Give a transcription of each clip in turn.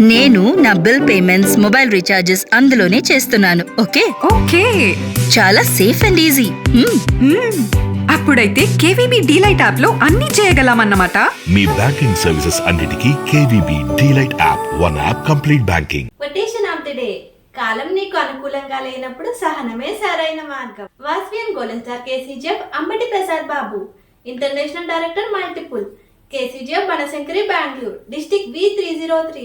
నేను నా bill payments mobile recharges అందులోనే చేస్తున్నాను ఓకే? ఓకే. చాలా సేఫ్ అండ్ ఈజీ. అప్పుడైతే కేవీబీ డీలైట్ యాప్లో అన్ని చేయగలమన్నమాట. మీ బ్యాంకింగ్ సర్వీసెస్ అన్నిటికీ KVB DeLight app one app complete banking. Quotation of the day కాలం నీకు అనుకూలంగా లేనప్పుడు సహనమే సరైన మార్గం. Vasavian golden star KCGF Ambati Prasad Babu. International director multiple KCGF Banashankari Bengaluru district V three zero three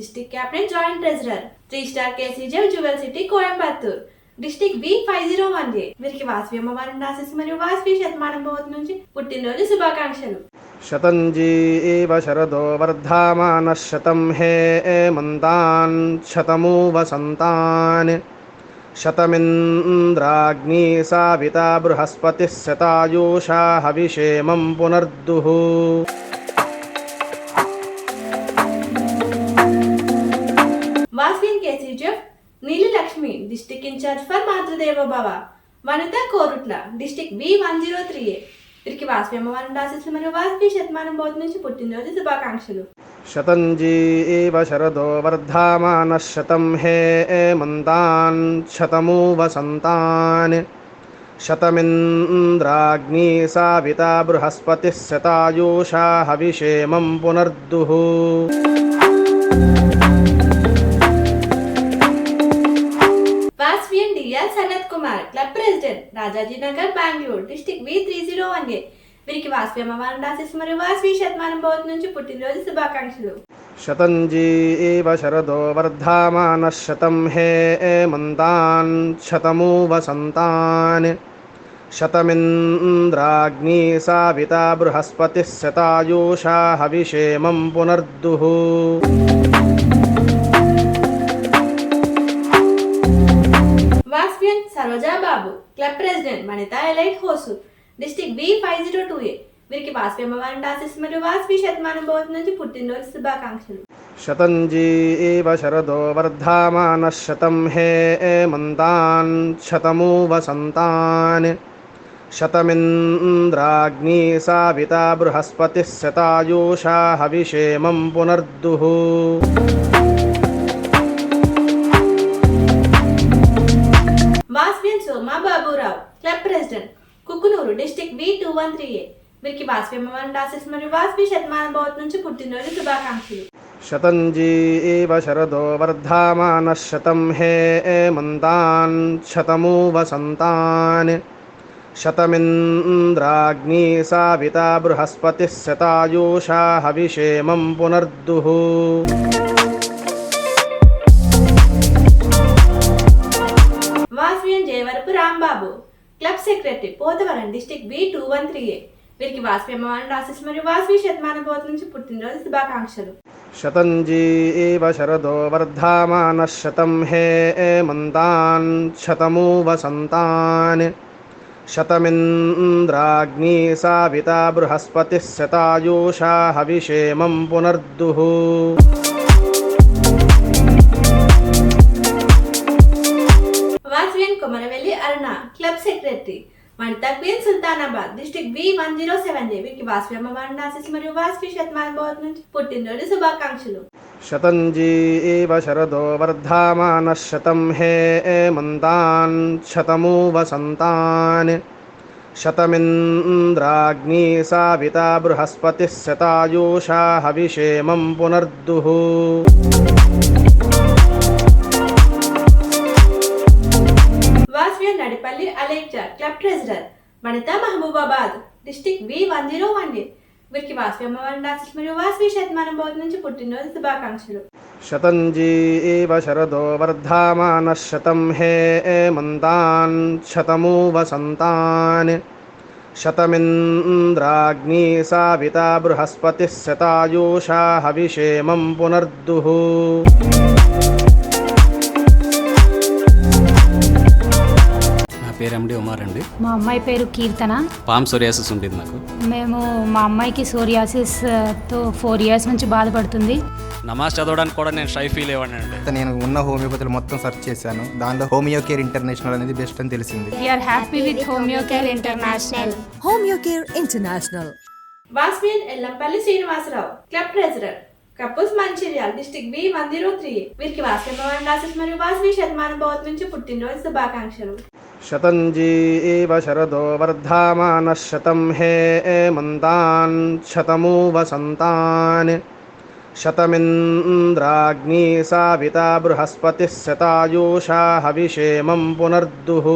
district cabinet joint treasurer three star KCGM jewel city Coimbatore district B five zero one A వీరికి వాసవి అమ్మవారిని రాసేసి మరియు వాసవి శతమానం భవతి నుంచి పుట్టినరోజు శుభాకాంక్షలు. శతంజీ శరదో వర్ధమాన శతం హే మంతాన్ శతమూ వసంతాన్ శతమింద్రాగ్ని సావిత బృహస్పతి శతాయూషా హవిషేమం పునర్దుః. నీలిలక్ష్మి డిస్టిక్ ఇన్ఛార్జ్ ఫర్ మాతృదేవ భవ. వనిత Korutla district B one zero three A. వీరికి వాసవి అమ్మవారిని రాసేసిన మరియు వాసవి శతమానం బోధ నుంచి పుట్టినరోజు శుభాకాంక్షలు. శతంజీ ఏవ శరదో వర్ధమాన శతం హే మంతాన్ శతమూ వసంతాన్ శతమింద్రాగ్ని సావిత బృహస్పతి శతాయూషా హవిషేమం పునర్దుః. Resident Rajaji Nagar Bengaluru district V three zero one A. వీరికి వాస్వి అమ్మవారిని రాసేసి మరియు వాస్వి శతమానం భవతి నుంచి పుట్టినరోజు శుభాకాంక్షలు. శతంజీ ఏవ శరదో వర్ధమాన శతం హే మంతాన్ శతమూ వసంతాన్ శతమింద్రాగ్ని సావిత బృహస్పతిः శతాయూషా హవిషేమం పునర్దుః. Scorpion Saroja Babu club president మనితా elite Hosur district B five zero two A. వీరికి వాస్పి అమ్మవారిని ఆశిస్ మరియు వాస్పి శతమానం భవతి నుంచి పుట్టినరోజు శుభాకాంక్షలు. శతంజీ ఏవ శరదో వర్ధమాన శతం హే మంతాన్ శతమూ వసంతాన్ శతమింద్రాగ్ని సావిత బృహస్పతిः శతాయూషా హవిషేమం పునర్దుః. వాస్వ్యం Soma Baburao club president Kukkunuru district V two one three A. వీరికి వాస్వి మమ్మల్ని రాసేసి మరియు వాస్వి శతమాన భవత్ నుంచి పుట్టినరోజు శుభాకాంక్షలు. శతంజీ ఏవ శరదో వర్ధమాన శతం హే మంతాన్ శతమూ వసంతాన్ శతమింద్రాగ్ని సావిత బృహస్పతి శతాయూషా హవిషేమం పునర్దుః. Club secretary Pothavaram district B two one three A. వీరికి వాస్వి అమ్మవారి ఆశీస్ మరియు వాస్వి శతమాన బోధ నుంచి పుట్టినరోజు శుభాకాంక్షలు. శతంజీ ఏవ శరదో వర్ధమాన శతం హే మంతాన్ శతమూ వసంతాన్ శతమింద్రాగ్ని సావిత బృహస్పతి శతాయూషా హవిషేమం పునర్దుః. club secretary Vanitha queen Sultanabad district B one zero seven వీరికి వాస్వి అమ్మవారి ఆశీస్సు మరియు వాస్వి శతమానం భవత్ నుంచి పుట్టినరోజు శుభాకాంక్షలు शतञ्जी एव शरदो वर्धामानः शतं हे एमन्तान् शतमु वसन्तान् शतमिन्द्राग्नी साविता बृहस्पतिः शतायुषा हविषेमं पुनर्दुः నడిపల్లి అలెక్జా క్లబ్ ట్రెజరర్ వనిత Mahabubabad district V one zero one వీరికి వాసవి అమ్మవారి డాక్టర్స్ మరియు వాసవి శతమానం బౌద్ధ నుంచి పుట్టినరోజు శుభాకాంక్షలు. శతంజీవ శరదో వర్ధమానः శతం హే మంతాన్ శతమూ వసంతాన్ శతమింద్రాగ్నీ సావిత బృహస్పతి శతాయూషా హవిషేమం పునర్దుః. పేరు ఎండి ఉమార్ అండి. మా అమ్మాయి పేరు కీర్తన. పామ్ సోరియాసిస్ ఉంటుంది నాకు మేము మా అమ్మాయికి సోరియాసిస్తో ఫోర్ ఇయర్స్ నుంచి బాధపడుతుంది. నమాజ్ చదవడానికి కూడా నేను షై ఫీల్ అయ్యాను అండి. నేను ఉన్న హోమియోపతిలో మొత్తం సెర్చ్ చేశాను. దానిలో హోమియో కేర్ ఇంటర్నేషనల్ అనేది బెస్ట్ అని తెలిసింది. We are happy with homeo care international Homeo Care International. Vasavian Yellampalli Srinivasarao club treasurer couples Mancherial district B one zero three. వీరికి వాస్వి అమ్మవారి డాక్టర్స్ మరియు వాస్వి శతమానం బౌద్ధ నుంచి పుట్టినరోజు శుభాకాంక్షలు. శతంజీవ శరదో వర్ధమానः శతం హే మంతాన్ శతమూ వసంతాన్ శతమింద్రాగ్నీ సావితా బృహస్పతిः శతాయూషా హవిషేమం పునర్దుః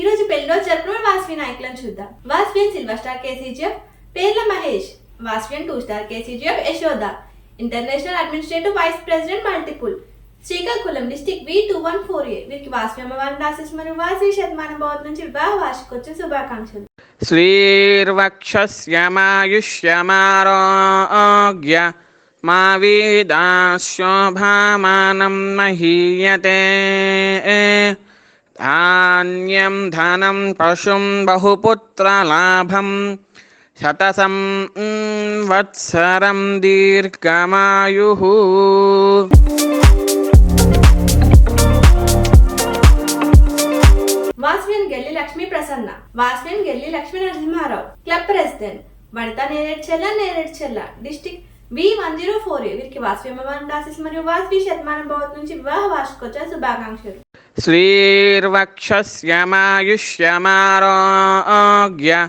ఈ రోజు పెళ్ళిలో జరుపుకున్న వాస్వి నాయకులను చూద్దాం. వాస్వియన్ సిల్వర్ స్టార్ కేసీజీఎఫ్ పేర్ల Mahesh Vasavian two star KCGF Yashoda. International administrative vice president multiple Srikakulam district V two one four A వీరికి వాసు అమ్మవారిని రాసేసి మరియు వాసి శతమాన భవత్ నుంచి వివాహ వార్షికోత్సవ శుభాకాంక్షలు. శ్రీర్వక్షశ్యమాయుష్యమారోగ్య మా వీదా శోభామానం మహీయతే. ధాన్యం ధనం పశుం బహుపుత్రలాభం శతసం వత్సరం దీర్ఘమాయు వాస్విన్ గెల్లి లక్ష్మీ ప్రసన్న వాస్విన్ గెల్లి లక్ష్మీ నరసింహారావు క్లబ్ ప్రెసిడెంట్ వనిత Neredchella Neredchella district V one zero four వీరికి వాస్వి అమ్మవారి క్లాసెస్ మరియు వాస్వి శతమానం భవత్ నుంచి వివాహ వార్షికోత్సవ శుభాకాంక్షలు. శ్రీర్వక్షస్యమాయుష్యమారోగ్య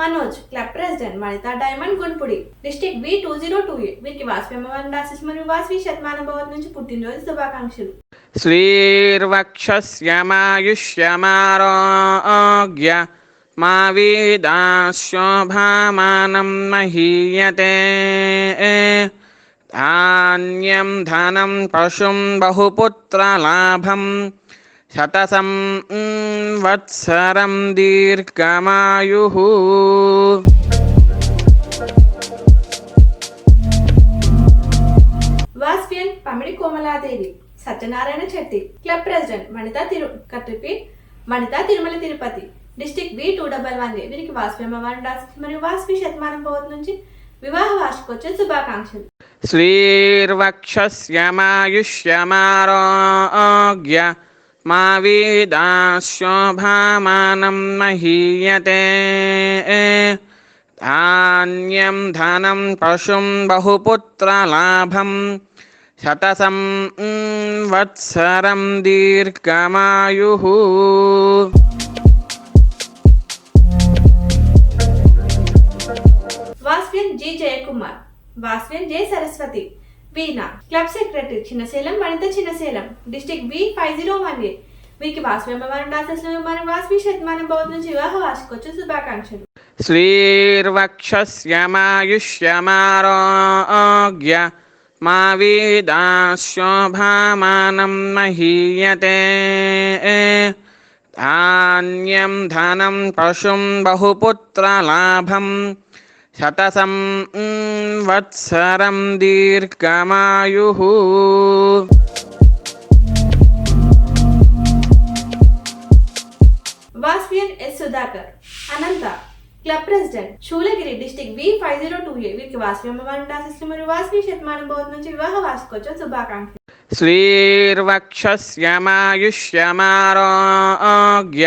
Manoj club president Manitha diamond Gunpudi district B two zero two eight వీరికి వాసవి అమ్మవారిని మరియు వాసవి శతమానం భవన్ నుంచి పుట్టినరోజు శుభాకాంక్షలు. శ్రీర్వక్షమాయుష్యమారోగ్య మా వీదాశోభామానం మహీయతే. ధాన్యం ధనం పశుం బహుపుత్రలాభం శతసం వత్సరం దీర్ఘమాయు వాస్పియన్ పమిడి కోమలాదేవి సత్యనారాయణ చెట్టి క్లబ్ ప్రెసిడెంట్ మణితా తిరు కత్రిపి మణితా Tirumala Tirupati district B two double one వీరికి వాస్పి అమ్మవారిని రాసి మరియు వాస్పి శతమానం భవత్ నుంచి వివాహ వార్షికోత్సవ శుభాకాంక్షలు. శ్రీర్వక్షమాయుష్యమారోగ్య మా వీదాశోభామానం మహీయతే ధాన్యం ధనం పశుం బహుపుత్రలాభం శతసం వత్సరం దీర్ఘమాయు వాస్విన్ జి జయకుమార్ వాస్విన్ జయ సరస్వతి వి నా క్లబ్ సెక్రటరీ చిన్నసేలం మరింత Chinnasalem district B five zero one A. వీరికి వాసు విమానం దాసస్ల శతమానం భవత్ నుంచి వివాహ వార్షికోత్సవ శుభాకాంక్షలు. శ్రీర్వక్షమాయుష్యమారోగ్య మా వీదాశోభామానం మహీయతే. ధాన్యం ధనం పశుం బహుపుత్రలాభం శతసం వత్సరం దీర్ఘమాయు వాస్వియన్ yes Sudhakar Anantha club president Shoolagiri district B five zero two A వీరికి వాస్వి అమ్మవారిని దాసిస్తూ మరియు వాస్వి శతమానం బోధ్ నుంచి వివాహ వార్షికోత్సవ శుభాకాంక్షలు శ్రీర్వక్షస్యమాయుష్యమారోగ్య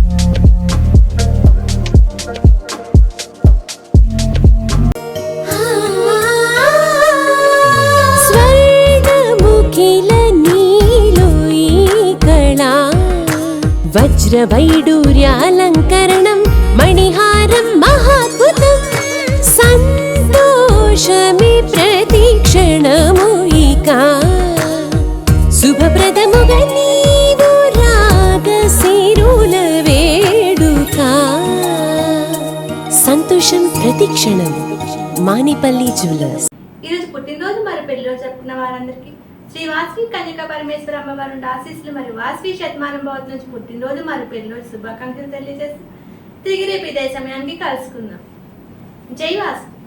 वज्रवैडूर्यालङ्करणं మణిహారం మహాద్భుతం సంతోషమి प्रतीक्षणमूयिका ఇక సంతోషం ప్రతిక్షణం మానిపల్లి జ్యువెలర్స్ ఈరోజు పుట్టినరోజు మరి పెళ్ళిలో జరుపుకున్న వారందరికీ శ్రీ వాస్వి కన్యక పరమేశ్వర అమ్మవారి ఆశీస్సులు మరియు వాస్వి శతమానం భవత్ నుంచి పుట్టినరోజు మరి పెళ్ళిరోజు శుభాకాంక్షలు తెలియజేస్తూ తిరిగి రేపు ఇదే సమయానికి కలుసుకుందాం. జై వాస్వి.